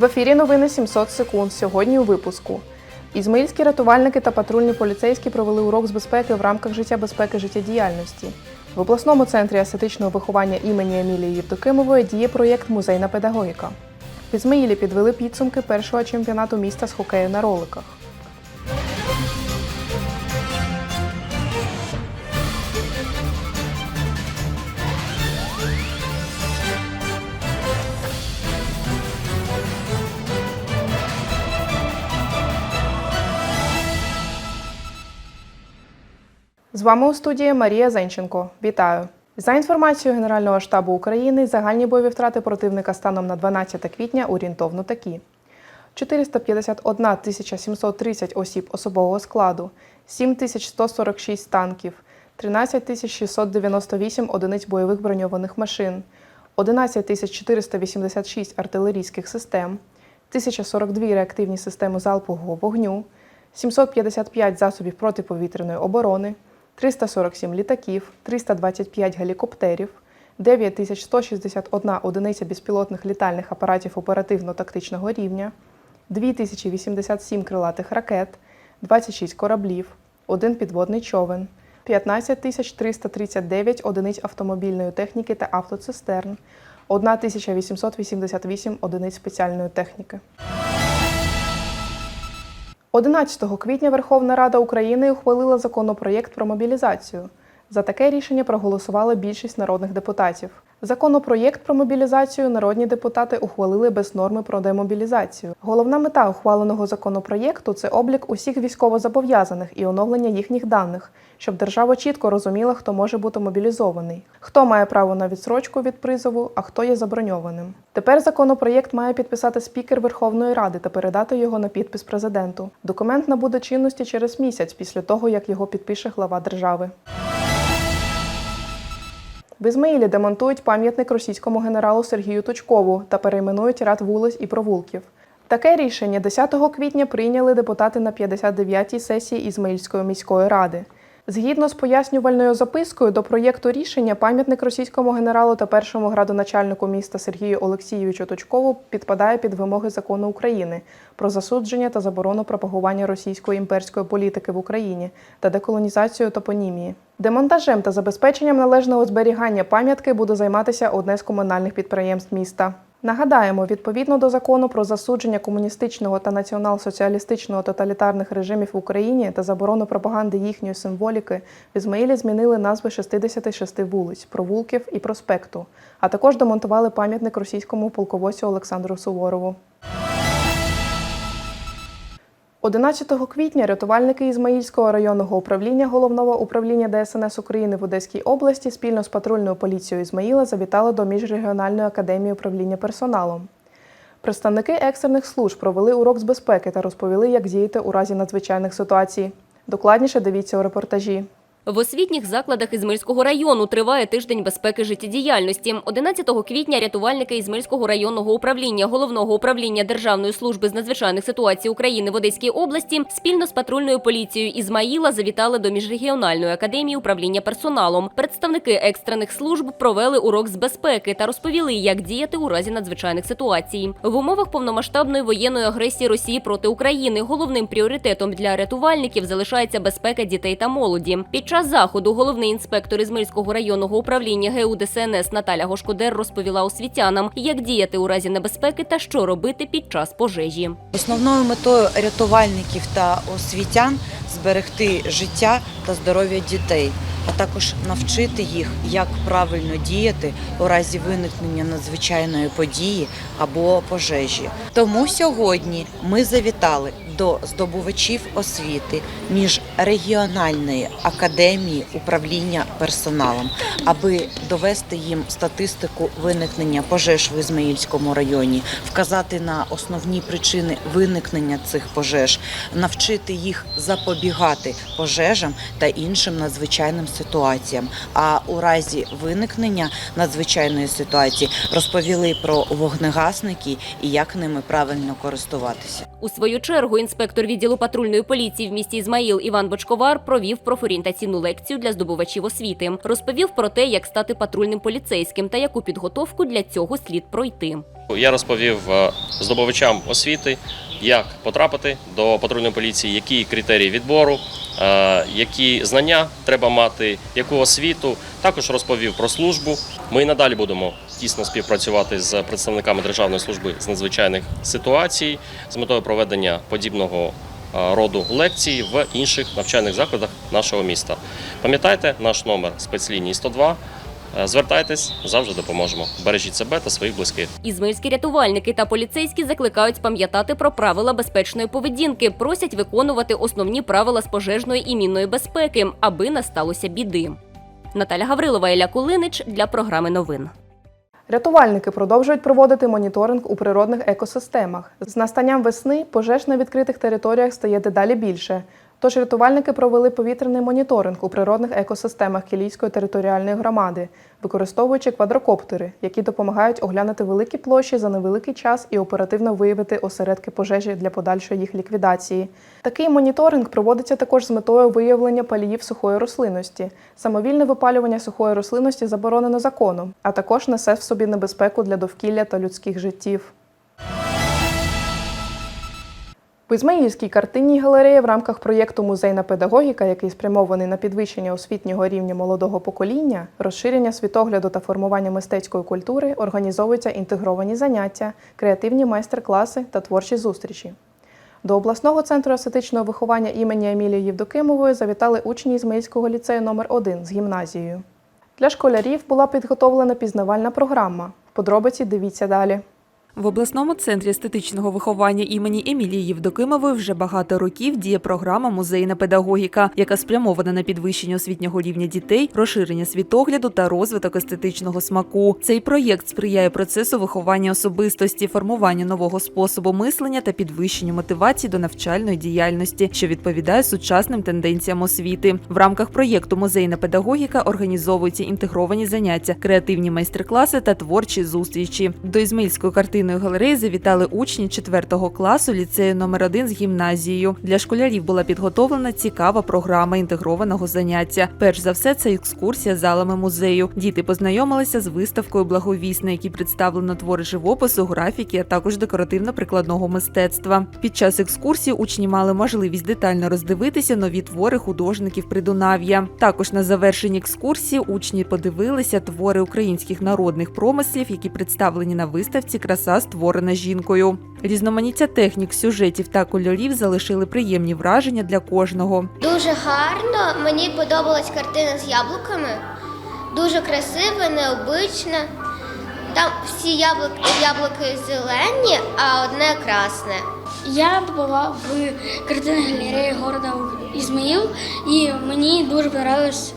В ефірі новини 700 секунд. Сьогодні у випуску. Ізмаїльські рятувальники та патрульні поліцейські провели урок з безпеки в рамках життя безпеки життєдіяльності. В обласному центрі естетичного виховання імені Емілії Євдокимової діє проєкт Музейна педагогіка. В Ізмаїлі підвели підсумки першого чемпіонату міста з хокею на роликах. З вами у студії Марія Зенченко. Вітаю! За інформацією Генерального штабу України, загальні бойові втрати противника станом на 12 квітня орієнтовно такі: 451 730 осіб особового складу, 7146 танків, 13 698 одиниць бойових броньованих машин, 11 486 артилерійських систем, 1042 реактивні системи залпового вогню, 755 засобів протиповітряної оборони, 347 літаків, 325 гелікоптерів, 9161 одиниця безпілотних літальних апаратів оперативно-тактичного рівня, 2087 крилатих ракет, 26 кораблів, 1 підводний човен, 15 339 одиниць автомобільної техніки та автоцистерн, 1888 одиниць спеціальної техніки. 11 квітня Верховна Рада України ухвалила законопроєкт про мобілізацію. За таке рішення проголосували більшість народних депутатів. Законопроєкт про мобілізацію народні депутати ухвалили без норми про демобілізацію. Головна мета ухваленого законопроєкту це облік усіх військовозобов'язаних і оновлення їхніх даних, щоб держава чітко розуміла, хто може бути мобілізований, хто має право на відсрочку від призову, а хто є заброньованим. Тепер законопроєкт має підписати спікер Верховної Ради та передати його на підпис президенту. Документ набуде чинності через місяць після того, як його підпише глава держави. В Ізмаїлі демонтують пам'ятник російському генералу Сергію Тучкову та перейменують ряд вулиць і провулків. Таке рішення 10 квітня прийняли депутати на 59-й сесії Ізмаїльської міської ради. Згідно з пояснювальною запискою до проєкту рішення, пам'ятник російському генералу та першому градоначальнику міста Сергію Олексійовичу Точкову підпадає під вимоги закону України про засудження та заборону пропагування російської імперської політики в Україні та деколонізацію топонімії. Демонтажем та забезпеченням належного зберігання пам'ятки буде займатися одне з комунальних підприємств міста. Нагадаємо, відповідно до закону про засудження комуністичного та націонал-соціалістичного тоталітарних режимів в Україні та заборону пропаганди їхньої символіки, в Ізмаїлі змінили назви 66 вулиць, провулків і проспекту, а також демонтували пам'ятник російському полководцю Олександру Суворову. 11 квітня рятувальники Ізмаїльського районного управління головного управління ДСНС України в Одеській області спільно з патрульною поліцією Ізмаїла завітали до міжрегіональної академії управління персоналом. Представники екстрених служб провели урок з безпеки та розповіли, як діяти у разі надзвичайних ситуацій. Докладніше дивіться у репортажі. В освітніх закладах Ізмельського району триває тиждень безпеки життєдіяльності. 11 квітня рятувальники Ізмельського районного управління Головного управління Державної служби з надзвичайних ситуацій України в Одеській області спільно з патрульною поліцією Ізмаїла завітали до міжрегіональної академії управління персоналом. Представники екстрених служб провели урок з безпеки та розповіли, як діяти у разі надзвичайних ситуацій. В умовах повномасштабної воєнної агресії Росії проти України головним пріоритетом для рятувальників залишається безпека дітей та молоді. Під час заходу головний інспектор Ізмельського районного управління ГУ ДСНС Наталя Гошкодер розповіла освітянам, як діяти у разі небезпеки та що робити під час пожежі. Основною метою рятувальників та освітян зберегти життя та здоров'я дітей, а також навчити їх, як правильно діяти у разі виникнення надзвичайної події або пожежі. Тому сьогодні ми завітали до здобувачів освіти міжрегіональної академії управління персоналом, аби довести їм статистику виникнення пожеж в Ізмаїльському районі, вказати на основні причини виникнення цих пожеж, навчити їх запобігати пожежам та іншим надзвичайним ситуаціям. А у разі виникнення надзвичайної ситуації розповіли про вогнегасники і як ними правильно користуватися. У свою чергу інспектор відділу патрульної поліції в місті Ізмаїл Іван Бочковар провів профорієнтаційну лекцію для здобувачів освіти. Розповів про те, як стати патрульним поліцейським та яку підготовку для цього слід пройти. Я розповів е, здобувачам освіти, як потрапити до патрульної поліції, які критерії відбору, е, які знання треба мати, яку освіту. Також розповів про службу. Ми і надалі будемо тісно співпрацювати з представниками Державної служби з надзвичайних ситуацій з метою проведення подібного роду лекцій в інших навчальних закладах нашого міста. Пам'ятайте наш номер спецлінії 102. Е, Звертайтесь, завжди допоможемо. Бережіть себе та своїх близьких. Ізмаїльські рятувальники та поліцейські закликають пам'ятати про правила безпечної поведінки, просять виконувати основні правила з пожежної і мінної безпеки, аби не сталося біди. Наталя Гаврилова, Ілля Кулинич для програми новин. Рятувальники продовжують проводити моніторинг у природних екосистемах. З настанням весни пожеж на відкритих територіях стає дедалі більше. Тож рятувальники провели повітряний моніторинг у природних екосистемах Кілійської територіальної громади, використовуючи квадрокоптери, які допомагають оглянути великі площі за невеликий час і оперативно виявити осередки пожежі для подальшої їх ліквідації. Такий моніторинг проводиться також з метою виявлення паліїв сухої рослинності. Самовільне випалювання сухої рослинності заборонено законом, а також несе в собі небезпеку для довкілля та людських життів. В Ізмаїльській картинній галереї в рамках проєкту Музейна педагогіка, який спрямований на підвищення освітнього рівня молодого покоління, розширення світогляду та формування мистецької культури, організовуються інтегровані заняття, креативні майстер-класи та творчі зустрічі. До обласного центру естетичного виховання імені Емілії Євдокимової завітали учні Ізмаїльського ліцею номер 1 з гімназією. Для школярів була підготовлена пізнавальна програма. Подробиці дивіться далі. В обласному центрі естетичного виховання імені Емілії Євдокимової вже багато років діє програма Музейна педагогіка, яка спрямована на підвищення освітнього рівня дітей, розширення світогляду та розвиток естетичного смаку. Цей проєкт сприяє процесу виховання особистості, формуванню нового способу мислення та підвищенню мотивації до навчальної діяльності, що відповідає сучасним тенденціям освіти. В рамках проєкту Музейна педагогіка організовуються інтегровані заняття, креативні майстер-класи та творчі зустрічі. До Ізмаїльської картинної галереї завітали учні 4 класу ліцею номер 1 з гімназією. Для школярів була підготовлена цікава програма інтегрованого заняття. Перш за все, це екскурсія залами музею. Діти познайомилися з виставкою благовість, на якій представлено твори живопису, графіки, а також декоративно-прикладного мистецтва. Під час екскурсії учні мали можливість детально роздивитися нові твори художників Придунав'я. Також на завершенні екскурсії учні подивилися твори українських народних промислів, які представлені на виставці Краса створена жінкою. Різноманіття технік, сюжетів та кольорів залишили приємні враження для кожного. Дуже гарно. Мені подобалась картина з яблуками. Дуже красива, необична. Там всі яблуки, яблуки зелені, а одне красне. Я побував в картинній галереї города Ізмаїл, і мені дуже подобались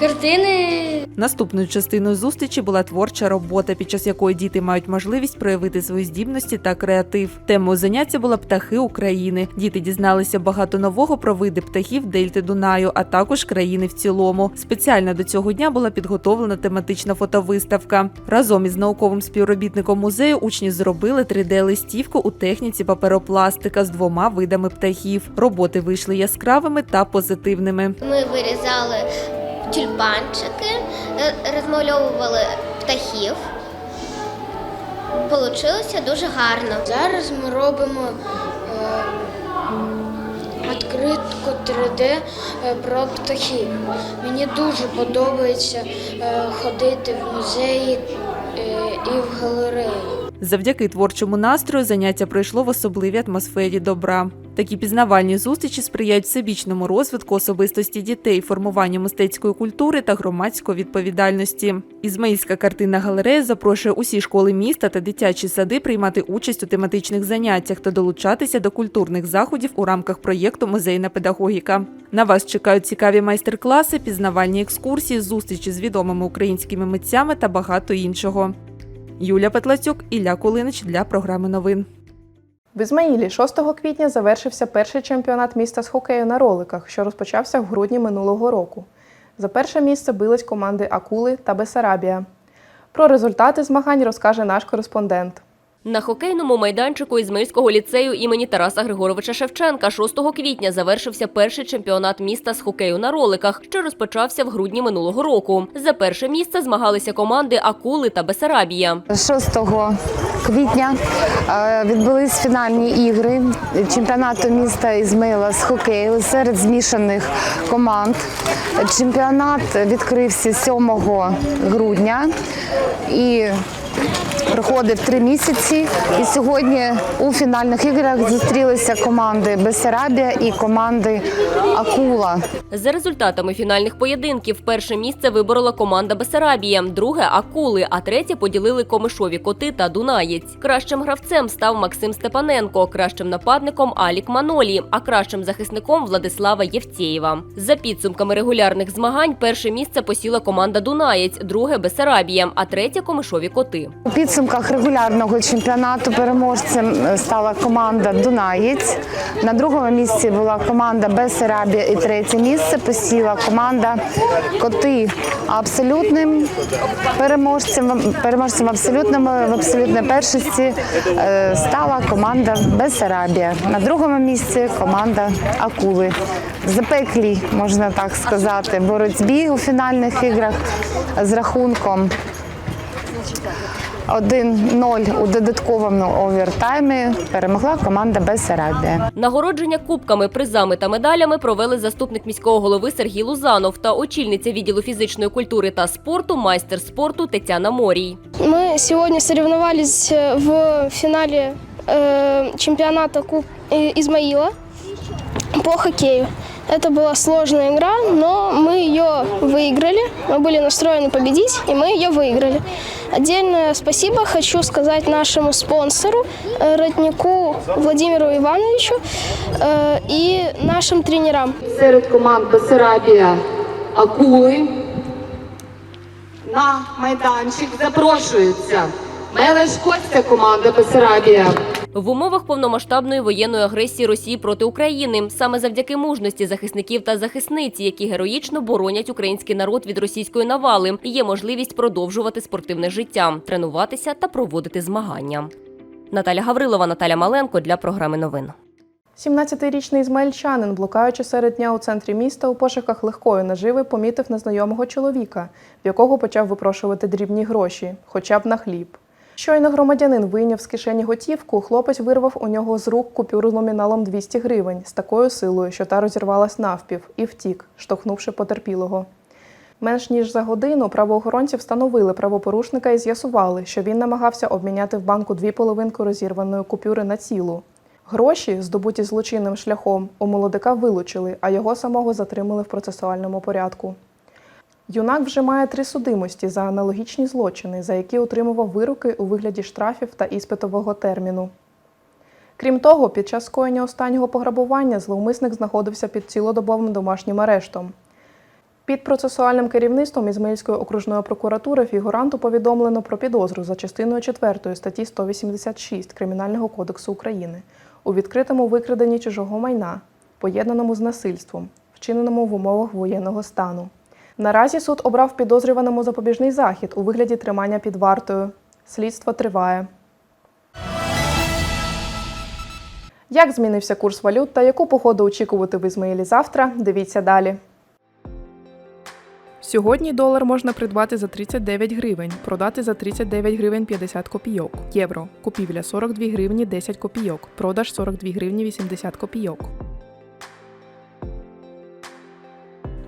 картини. Наступною частиною зустрічі була творча робота, під час якої діти мають можливість проявити свої здібності та креатив. Темою заняття була птахи України. Діти дізналися багато нового про види птахів Дельти Дунаю, а також країни в цілому. Спеціально до цього дня була підготовлена тематична фотовиставка. Разом із науковим співробітником музею учні зробили 3D-листівку у техніці паперопластика з двома видами птахів. Роботи вийшли яскравими та позитивними. Ми вирізали тюльпанчики, е, розмальовували птахів. Получилося дуже гарно. Зараз ми робимо е, відкритку 3D е, про птахів. Мені дуже подобається ходити в музеї і в галереї. Завдяки творчому настрою заняття пройшло в особливій атмосфері добра. Такі пізнавальні зустрічі сприяють всебічному розвитку особистості дітей, формуванню мистецької культури та громадської відповідальності. Ізмаїльська картинна галерея запрошує усі школи міста та дитячі сади приймати участь у тематичних заняттях та долучатися до культурних заходів у рамках проєкту Музейна педагогіка. На вас чекають цікаві майстер-класи, пізнавальні екскурсії, зустрічі з відомими українськими митцями та багато іншого. Юля Петлацюк, Ілля Кулинич для програми новин. В Ізмаїлі 6 квітня завершився перший чемпіонат міста з хокею на роликах, що розпочався в грудні минулого року. За перше місце бились команди Акули та Бесарабія. Про результати змагань розкаже наш кореспондент. На хокейному майданчику Ізмаїльського ліцею імені Тараса Григоровича Шевченка 6 квітня завершився перший чемпіонат міста з хокею на роликах, що розпочався в грудні минулого року. За перше місце змагалися команди Акули та Бесарабія. 6 квітня е, відбулись фінальні ігри чемпіонату міста Ізмаїла з хокею серед змішаних команд. Чемпіонат відкрився 7 грудня і проходив три місяці. І сьогодні у фінальних іграх зустрілися команди Бесарабія і команди Акула. За результатами фінальних поєдинків перше місце виборола команда Бесарабія, друге Акули, а третє поділили Комишові коти та Дунаєць. Кращим гравцем став Максим Степаненко, кращим нападником Алік Манолі, а кращим захисником Владислава Євтєєва. За підсумками регулярних змагань, перше місце посіла команда Дунаєць, друге Бесарабія, а третє Комишові коти. Підсумках регулярного чемпіонату переможцем стала команда Дунаєць. На другому місці була команда Бесарабія і третє місце посіла команда Коти. Абсолютним переможцем, переможцем в в абсолютній першості е, стала команда Бесарабія. На другому місці команда Акули. В Запеклій, можна так сказати, боротьбі у фінальних іграх з рахунком 1-0 у додатковому овертаймі перемогла команда Бесарабія. Нагородження кубками, призами та медалями провели заступник міського голови Сергій Лузанов та очільниця відділу фізичної культури та спорту, майстер спорту Тетяна Морій. Мы сегодня соревновались э, в финале э, чемпионата Куб э, Измаила по хоккею. Это была сложная игра, но мы ее выиграли. Мы были настроены победить, и мы ее выиграли. Отдельное спасибо хочу сказать нашему спонсору, э, Ротнику Владимиру Ивановичу э, и нашим тренерам. серед команд Бесарабія Акули на майданчик запрошується Мелеш Костя, команда Бесарабія. В умовах повномасштабної воєнної агресії Росії проти України саме завдяки мужності захисників та захисниць, які героїчно боронять український народ від російської навали, є можливість продовжувати спортивне життя, тренуватися та проводити змагання. Наталя Гаврилова, Наталя Маленко для програми новин. 17-річний ізмаїльчанин, блукаючи серед дня у центрі міста у пошуках легкої наживи, помітив незнайомого чоловіка, в якого почав випрошувати дрібні гроші, хоча б на хліб. Щойно громадянин вийняв з кишені готівку, хлопець вирвав у нього з рук купюру номіналом 200 гривень з такою силою, що та розірвалась навпів, і втік, штовхнувши потерпілого. Менш ніж за годину правоохоронці встановили правопорушника і з'ясували, що він намагався обміняти в банку дві половинки розірваної купюри на цілу. Гроші, здобуті злочинним шляхом, у молодика вилучили, а його самого затримали в процесуальному порядку. Юнак вже має три судимості за аналогічні злочини, за які отримував вироки у вигляді штрафів та іспитового терміну. Крім того, під час скоєння останнього пограбування зловмисник знаходився під цілодобовим домашнім арештом. Під процесуальним керівництвом Ізмаїльської окружної прокуратури фігуранту повідомлено про підозру за частиною 4 статті 186 Кримінального кодексу України у відкритому викраденні чужого майна, поєднаному з насильством, вчиненому в умовах воєнного стану. Наразі суд обрав підозрюваному запобіжний захід у вигляді тримання під вартою. Слідство триває. Як змінився курс валют та яку погоду очікувати в Ізмаїлі завтра? Дивіться далі. Сьогодні долар можна придбати за 39 гривень, продати за 39 гривень 50 копійок. Євро. Купівля 42 гривні 10 копійок. Продаж 42 гривні 80 копійок.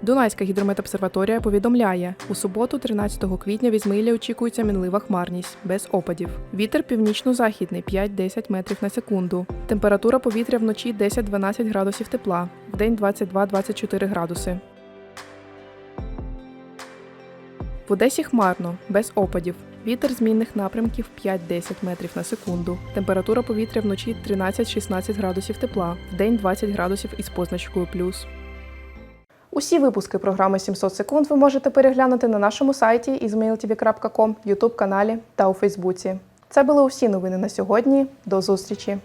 Дунайська гідрометобсерваторія повідомляє, у суботу, 13 квітня, в Ізмаїлі очікується мінлива хмарність, без опадів. Вітер північно-західний 5-10 метрів на секунду. Температура повітря вночі 10-12 градусів тепла, вдень 22-24 градуси. В Одесі хмарно, без опадів. Вітер змінних напрямків 5-10 метрів на секунду. Температура повітря вночі 13-16 градусів тепла, вдень 20 градусів із позначкою плюс. Усі випуски програми 700 секунд ви можете переглянути на нашому сайті izmailtv.com, Ютуб каналі та у Фейсбуці. Це були усі новини на сьогодні. До зустрічі!